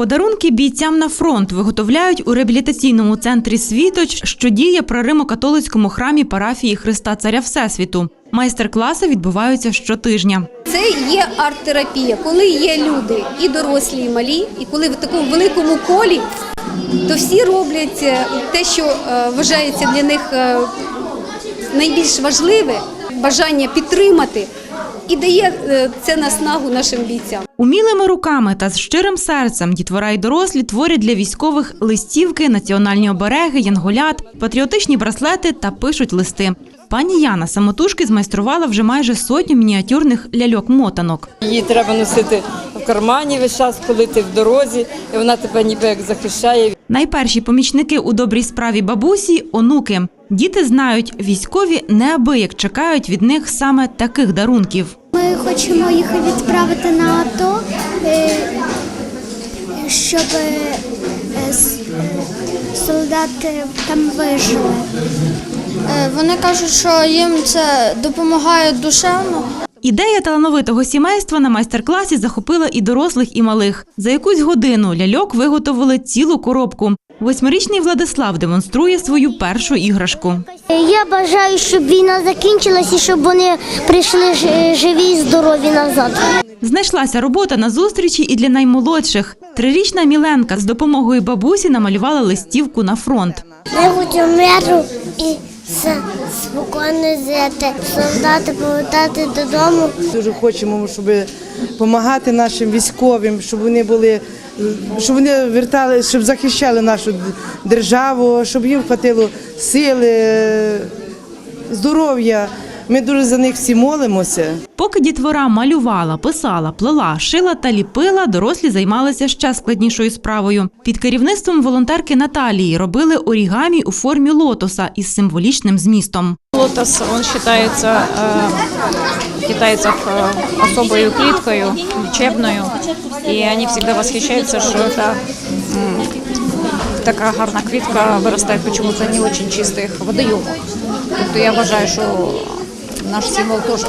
Подарунки бійцям на фронт виготовляють у реабілітаційному центрі Світоч, що діє при Римо-католицькому храмі парафії Христа Царя Всесвіту. Майстер-класи відбуваються щотижня. Це є арт-терапія, коли є люди і дорослі, і малі, і коли в такому великому колі, то всі роблять е, те, що е, вважається для них е, найбільш важливе бажання підтримати, і дає е, це наснагу нашим бійцям. Умілими руками та з щирим серцем дітвора й дорослі творять для військових листівки, національні обереги, янголят, патріотичні браслети та пишуть листи. Пані Яна самотужки змайструвала вже майже сотню мініатюрних ляльок-мотанок. Її треба носити в кармані весь час, коли ти в дорозі, і вона тебе ніби як захищає. Найперші помічники у добрій справі бабусі онуки. Діти знають, військові неабияк чекають від них саме таких дарунків. Ми хочемо їх відправити на АТО, е, щоб е, солдати там вижили. Е, Вони кажуть, що їм це допомагає душевно. Ідея талановитого сімейства на майстер-класі захопила і дорослих, і малих. За якусь годину ляльок виготовили цілу коробку. Восьмирічний Владислав демонструє свою першу іграшку. Я бажаю, щоб війна закінчилась і щоб вони прийшли живі і здорові назад. Знайшлася робота на зустрічі і для наймолодших. Трирічна Міленка з допомогою бабусі намалювала листівку на фронт. Я хочу миру і спокійно жити, солдати повертати додому. Дуже хочемо, щоб допомагати нашим військовим, щоб вони були, щоб вони вертали, щоб захищали нашу державу, щоб їм хватило сили, здоров'я. Ми дуже за них всі молимося. Поки дітвора малювала, писала, плела, шила та ліпила, дорослі займалися ще складнішою справою. Під керівництвом волонтерки Наталії робили орігамі у формі лотоса із символічним змістом. Лотос, он считается э, китайцев э, особой клеткой, лечебную. И они всегда восхищаются, что это м, такая гарна квітка виростає почему-то не очень чистых водойомах. Тобто я вважаю, що наш символ теж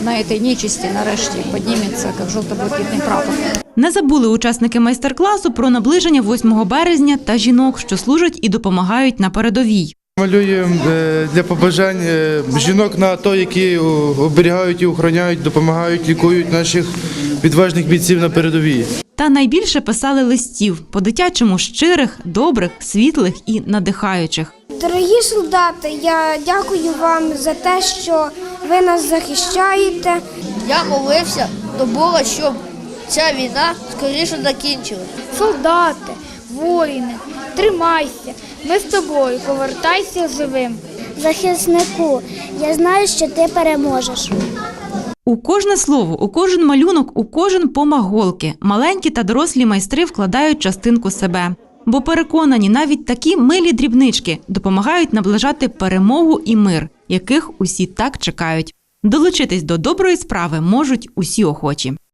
на цій нечисті нарешті підніметься, як жовто-блакитний прапор. Не забули учасники майстер-класу про наближення 8 березня та жінок, що служать і допомагають на передовій. Малюємо е, для побажань е, жінок на АТО, які оберігають і охороняють, допомагають, лікують наших відважних бійців на передовій. Та найбільше писали листів по-дитячому щирих, добрих, світлих і надихаючих. Дорогі солдати, я дякую вам за те, що ви нас захищаєте. Я молився до Бога, щоб ця війна скоріше закінчилась. Солдати, воїни, тримайся. Ми з тобою, повертайся живим. Захиснику, я знаю, що ти переможеш. У кожне слово, у кожен малюнок, у кожен помах голки маленькі та дорослі майстри вкладають частинку себе. Бо переконані, навіть такі милі дрібнички допомагають наближати перемогу і мир, яких усі так чекають. Долучитись до доброї справи можуть усі охочі.